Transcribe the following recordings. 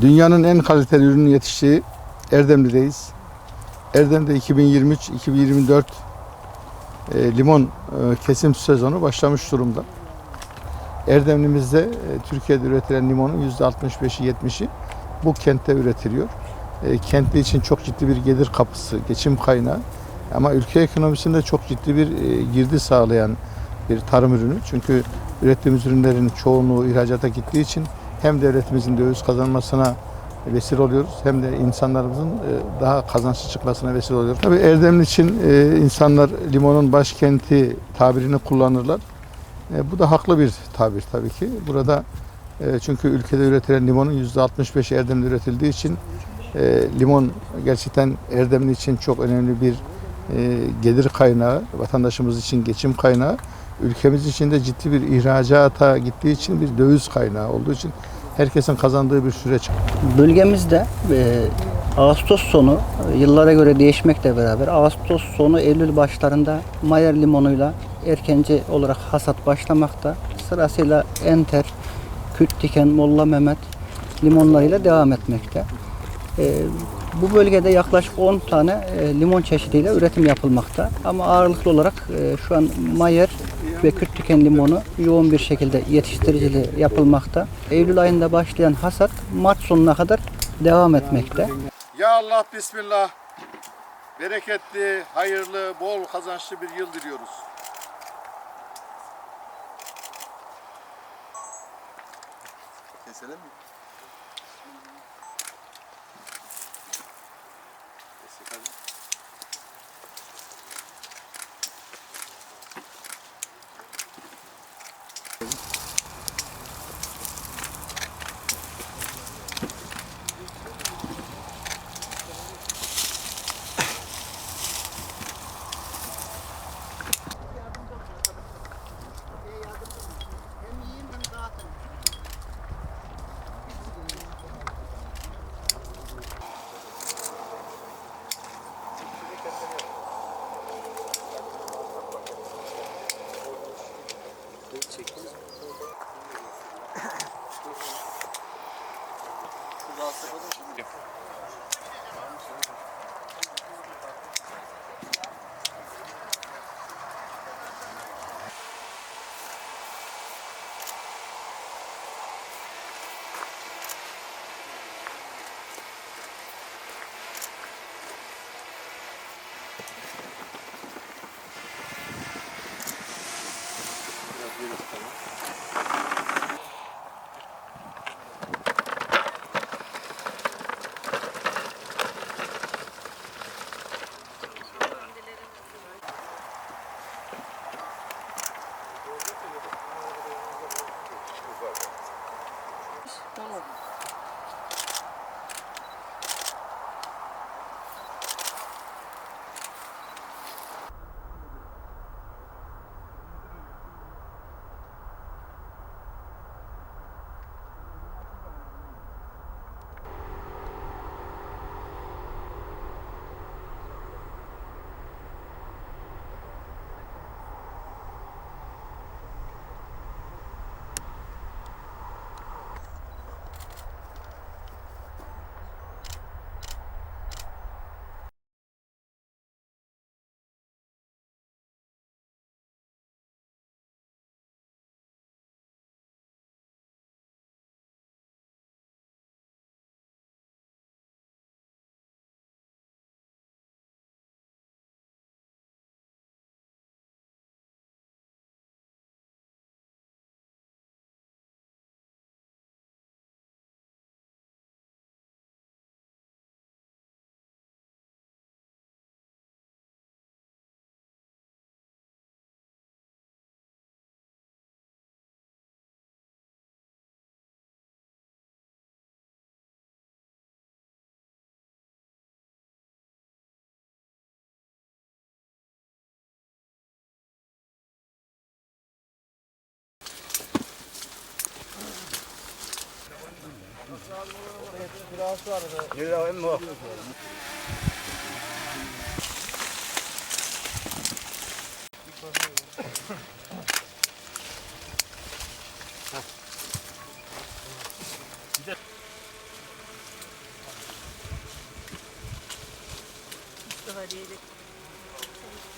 Dünyanın en kaliteli ürünün yetiştiği Erdemli'deyiz. Erdem'de 2023-2024 e, limon e, kesim sezonu başlamış durumda. Erdemli'mizde e, Türkiye'de üretilen limonun %65'i 70'i bu kentte üretiliyor. Kentli için çok ciddi bir gelir kapısı, geçim kaynağı. Ama ülke ekonomisinde çok ciddi bir girdi sağlayan bir tarım ürünü. Çünkü ürettiğimiz ürünlerin çoğunluğu ihracata gittiği için hem devletimizin döviz kazanmasına vesile oluyoruz hem de insanlarımızın e, daha kazançlı çıkmasına vesile oluyoruz. Tabii Erdemli için e, insanlar limonun başkenti tabirini kullanırlar. E, Bu da haklı bir tabir tabii ki. Burada çünkü ülkede üretilen limonun %65'i Erdem'de üretildiği için limon gerçekten Erdemli için çok önemli bir gelir kaynağı, vatandaşımız için geçim kaynağı, ülkemiz için de ciddi bir ihracata gittiği için bir döviz kaynağı olduğu için herkesin kazandığı bir süreç. Bölgemizde e, Ağustos sonu yıllara göre değişmekle beraber Ağustos sonu Eylül başlarında Mayer limonuyla erkenci olarak hasat başlamakta. Sırasıyla Enter, Küt Diken, Molla Mehmet limonlarıyla devam etmekte. E, bu bölgede yaklaşık 10 tane e, limon çeşidiyle üretim yapılmakta. Ama ağırlıklı olarak e, şu an Mayer ve Kürt Tüken limonu yoğun bir şekilde yetiştiriciliği yapılmakta. Eylül ayında başlayan hasat Mart sonuna kadar devam etmekte. Ya Allah Bismillah. Bereketli, hayırlı, bol kazançlı bir yıl diliyoruz. Keselim mi? Kesik Mustafa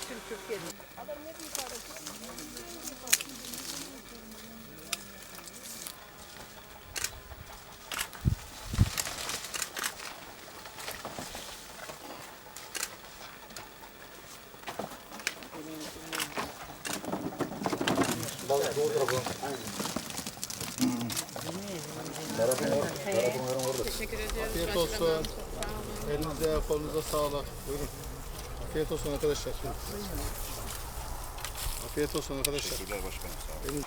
Türk Türk gelin. Adam ne büyük adam. Hadi. daha diyerek. Tüm Türkiye'de. Afiyet olsun. Elinize kolunuza sağlık. Buyurun. Afiyet olsun arkadaşlar. Afiyet olsun arkadaşlar. Teşekkürler başkanım. Sağ olun.